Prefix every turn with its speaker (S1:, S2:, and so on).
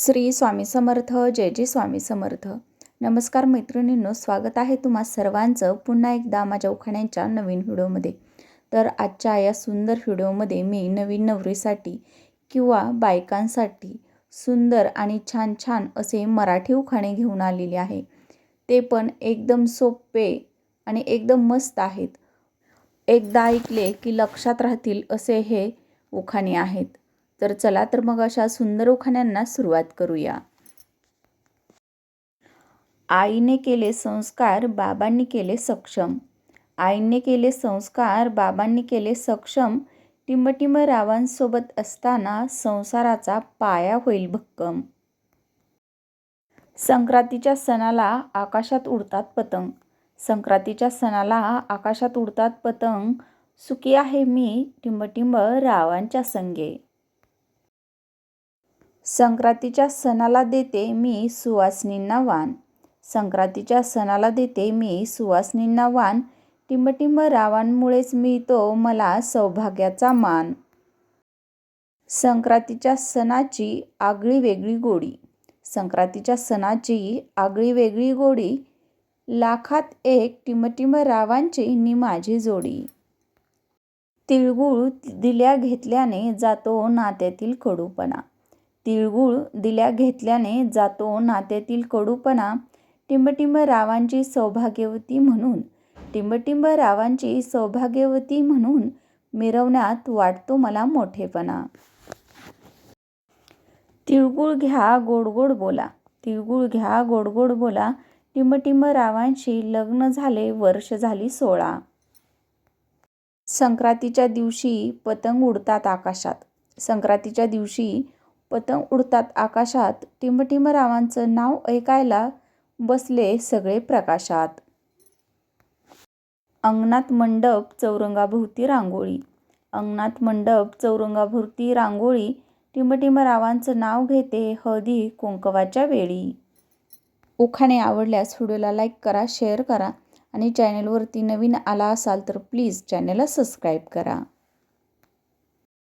S1: श्री स्वामी समर्थ जय जय स्वामी समर्थ. नमस्कार मैत्रिणींनो स्वागत आहे तुम्हा सर्वांचं पुन्हा एकदा माझ्या उखाण्यांच्या नवीन व्हिडिओमध्ये. तर आजच्या या सुंदर व्हिडिओमध्ये मी नवीन नवरीसाठी किंवा बायकांसाठी सुंदर आणि छान छान असे मराठी उखाणे घेऊन आलेले आहे. ते पण एकदम सोपे आणि एकदम मस्त आहेत. एकदा ऐकले की लक्षात राहतील असे हे उखाणे आहेत. तर चला तर मग अशा सुंदर उखाण्यांना सुरुवात करूया. आईने केले संस्कार बाबांनी केले सक्षम. आईने केले संस्कार बाबांनी केले सक्षम. टिंबटिंब रावांसोबत असताना संसाराचा पाया होईल भक्कम. संक्रांतीच्या सणाला आकाशात उडतात पतंग. संक्रांतीच्या सणाला आकाशात उडतात पतंग. सुखी आहे मी टिंबटिंब रावांच्या संगे. संक्रांतीच्या सणाला देते मी सुवासनींना वाण. संक्रांतीच्या सणाला देते मी सुवासनींना वाण. टिंबटिंब रावांमुळेच मिळतो मला सौभाग्याचा मान. संक्रांतीच्या सणाची आगळी वेगळी गोडी. संक्रांतीच्या सणाची आगळी वेगळी गोडी. लाखात एक टिमटिम रावांची नि माझी जोडी. तिळगुळ दिल्या घेतल्याने जातो नात्यातील कडूपणा. तिळगुळ दिल्या घेतल्याने जातो नात्यातील कडूपणा टिंबटिंब रावांची सौभाग्यवती म्हणून. टिंबटिंब रावांची सौभाग्यवती म्हणून मिरवण्यात वाटतो मला मोठेपणा. तिळगुळ घ्या गोडगोड बोला. तिळगुळ घ्या गोडगोड बोला. टिंबटिंब रावांशी लग्न झाले वर्ष झाली सोळा. संक्रांतीच्या दिवशी पतंग उडतात आकाशात. संक्रांतीच्या दिवशी पतंग उडतात आकाशात. टिंबटिंब रावांचं नाव ऐकायला बसले सगळे प्रकाशात. अंगणात मंडप चौरंगाभोवती रांगोळी. अंगणात मंडप चौरंगाभोवती रांगोळी. टिंबटिंब रावांचं नाव घेते हळदी कुंकवाच्या वेळी. उखाणे आवडल्यास व्हिडिओला लाईक करा शेअर करा आणि चॅनेलवरती नवीन आला असाल तर प्लीज चॅनेलला सबस्क्राईब करा.